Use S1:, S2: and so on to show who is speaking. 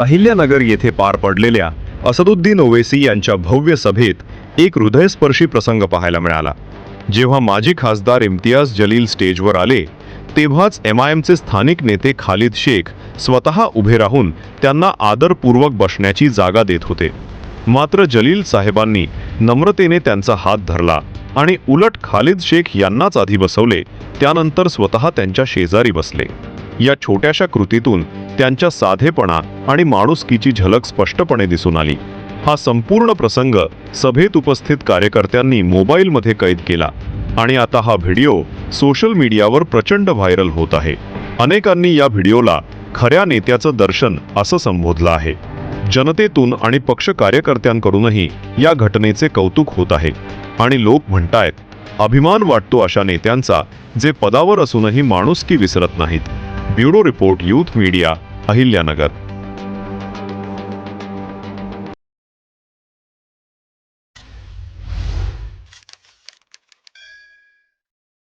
S1: अहिल्यानगर येथे पार पडलेल्या असदुद्दीन ओवेसी यांच्या भव्य सभेत एक हृदयस्पर्शी प्रसंग पाहायला मिळाला. जेव्हा माजी खासदार इम्तियाज जलील स्टेजवर आले तेव्हाच एम आय एमचे स्थानिक नेते खालिद शेख स्वतः उभे राहून त्यांना आदरपूर्वक बसण्याची जागा देत होते. मात्र जलील साहेबांनी नम्रतेने त्यांचा हात धरला आणि उलट खालिद शेख यांनाच आधी बसवले त्यानंतर स्वतः त्यांच्या शेजारी बसले. या छोट्याशा कृतीतून त्यांच्या साधेपणा आणि माणुसकीची झलक स्पष्टपणे दिसून आली. हा संपूर्ण प्रसंग सभेत उपस्थित कार्यकर्त्यांनी मोबाईलमध्ये कैद केला आणि आता हा व्हिडिओ सोशल मीडियावर प्रचंड व्हायरल होत आहे. अनेकांनी या व्हिडिओला खऱ्या नेत्याचं दर्शन असं संबोधलं आहे. जनतेतून आणि पक्ष कार्यकर्त्यांकडूनही या घटनेचे कौतुक होत आहे आणि लोक म्हणतायत अभिमान वाटतो अशा नेत्यांचा जे पदावर असूनही माणुसकी विसरत नाहीत. Bureau report youth media Ahilyanagar.